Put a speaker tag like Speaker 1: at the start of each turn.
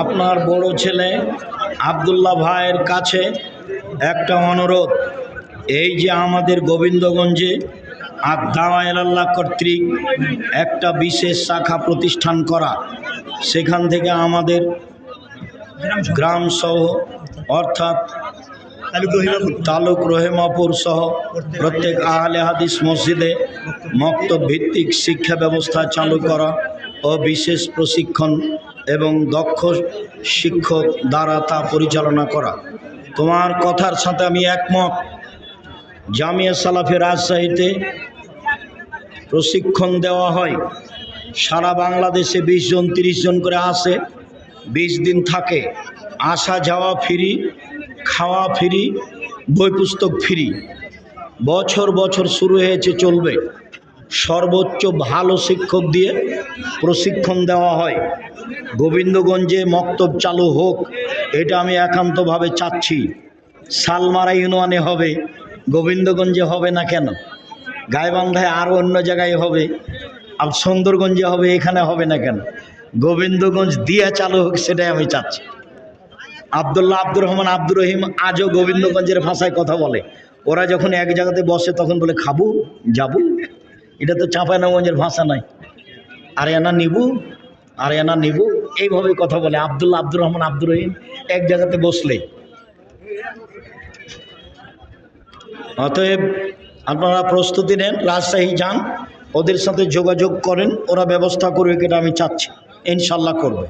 Speaker 1: আপনার বড় ছেলে আবদুল্লাহ ভাইয়ের কাছে একটা অনুরোধ। এই যে আমাদের গোবিন্দগঞ্জে আদাওয়াল্লাহ কর্তৃক একটা বিশেষ শাখা প্রতিষ্ঠান করা, সেখান থেকে আমাদের গ্রাম সহ অর্থাৎ তালুক রহেমাপুর সহ প্রত্যেক আহলে হাদিস মসজিদে মক্তব ভিত্তিক শিক্ষা ব্যবস্থা চালু করা। ও বিশেষ প্রশিক্ষণ এবং দক্ষ শিক্ষক দ্বারা তা পরিচালনা করা। তোমার কথার সাথে আমি একমত। জামিয়া সালাফে রাজশাহীতে প্রশিক্ষণ দেওয়া হয়। সারা বাংলাদেশে বিশ জন, তিরিশ জন করে আসে বিশ দিন থাকে। আসা, যাওয়া ফ্রি, খাওয়া ফ্রি বই পুস্তক ফ্রি। বছর বছর শুরু হয়েছে, চলবে। সর্বোচ্চ ভালো শিক্ষক দিয়ে প্রশিক্ষণ দেওয়া হয়। গোবিন্দগঞ্জে মক্তব চালু হোক, এটা আমি একান্তভাবে চাচ্ছি। সালমারা ইউনিয়নে হবে, গোবিন্দগঞ্জে হবে না কেন? গাইবান্ধায় আরও অন্য জায়গায় হবে, আর সুন্দরগঞ্জে হবে, এখানে হবে না কেন? গোবিন্দগঞ্জ দিয়া চালু হোক, সেটাই আমি চাচ্ছি। আবদুল্লাহ আব্দুর রহমান আব্দুর রহিম আজও গোবিন্দগঞ্জের ভাষায় কথা বলে। ওরা যখন এক জায়গাতে বসে, তখন বলে, খাব, যাব। এটা তো চাঁপাইনগঞ্জের ভাষা নাই। আর এনা নিবু আর এনা নিবু, এইভাবে কথা বলে। আবদুল্লাহ আব্দুর রহমান আব্দুর রহিম এক জায়গাতে বসলে অতএব আপনারা প্রস্তুতি নেন, রাজশাহী যান, ওদের সাথে যোগাযোগ করেন, ওরা ব্যবস্থা করবে এটা আমি চাচ্ছি। ইনশাল্লাহ করবে।